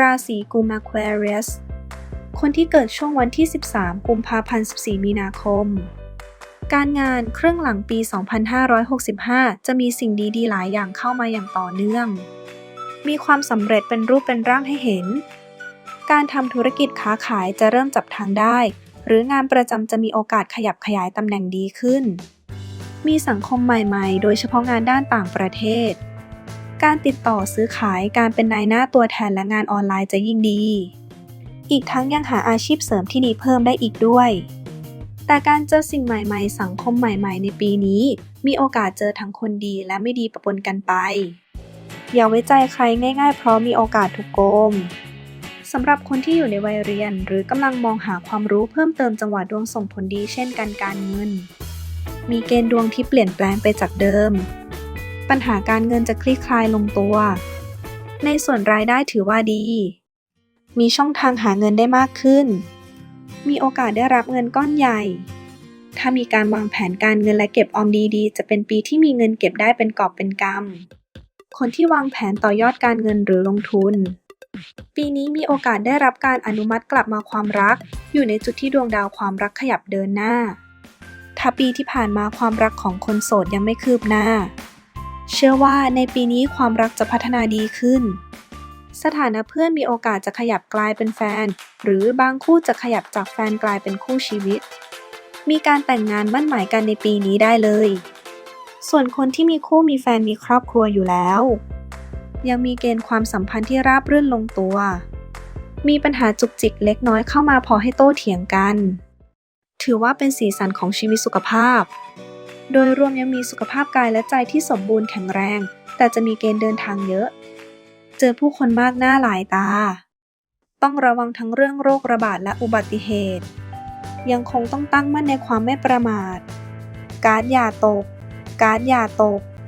ราศีกุม Aquarius คนที่เกิดช่วงวันที่ 13 กุมภาพันธ์ 14 มีนาคม การงานครึ่งหลังปี 2565 จะมีสิ่งดีๆ หลายอย่างเข้ามาอย่างต่อเนื่อง มีความสำเร็จเป็นรูปเป็นร่างให้เห็น การทำธุรกิจค้าขายจะเริ่มจับทางได้ หรืองานประจำจะมีโอกาสขยับขยายตำแหน่งดีขึ้น มีสังคมใหม่ๆ โดยเฉพาะงานด้านต่างประเทศ การติดต่อซื้อขายการเป็นนายหน้าตัวแทนและงานออนไลน์จะยิ่งดี อีกทั้งยังหาอาชีพเสริมที่ดีเพิ่มได้อีกด้วย แต่การเจอสิ่งใหม่ๆ สังคมใหม่ๆ ในปีนี้ มีโอกาสเจอทั้งคนดีและไม่ดีปะปนกันไป อย่าไว้ใจใครง่ายๆ เพราะมีโอกาสถูกโกงสำหรับคนที่อยู่ในวัยเรียน หรือกำลังมองหาความรู้เพิ่มเติมจังหวะดวงส่งผลดีเช่นการการเงิน มีเกณฑ์ดวงที่เปลี่ยนแปลงไปจากเดิม ปัญหาการเงินจะคลี่คลายลงตัว ในส่วนรายได้ถือว่าดี มีช่องทางหาเงินได้มากขึ้น มีโอกาสได้รับเงินก้อนใหญ่ ถ้ามีการวางแผนการเงินและเก็บออมดีๆ จะเป็นปีที่มีเงินเก็บได้เป็นกอบเป็นกำ คนที่วางแผนต่อยอดการเงินหรือลงทุน ปีนี้มีโอกาสได้รับการอนุมัติกลับมาความรัก อยู่ในจุดที่ดวงดาวความรักขยับเดินหน้าถ้าปีที่ผ่านมาความรักของคนโสดยังไม่คืบหน้า เชื่อว่าในปีนี้ความรักจะพัฒนาดีขึ้น สถานะเพื่อนมีโอกาสจะขยับกลายเป็นแฟน หรือบางคู่จะขยับจากแฟนกลายเป็นคู่ชีวิต มีการแต่งงานมั่นหมายกันในปีนี้ได้เลย ส่วนคนที่มีคู่มีแฟนมีครอบครัวอยู่แล้ว ยังมีเกณฑ์ความสัมพันธ์ที่ราบรื่นลงตัว มีปัญหาจุกจิกเล็กน้อยเข้ามาพอให้โต้เถียงกัน ถือว่าเป็นสีสันของชีวิตสุขภาพ โดยรวมยังมีสุขภาพกายและใจที่สมบูรณ์แข็งแรง แต่จะมีเกณฑ์เดินทางเยอะ เจอผู้คนมากหน้าหลายตา ต้องระวังทั้งเรื่องโรคระบาดและอุบัติเหตุ ยังคงต้องตั้งมั่นในความไม่ประมาท การ์ดอย่าตก การ์ดอย่าตก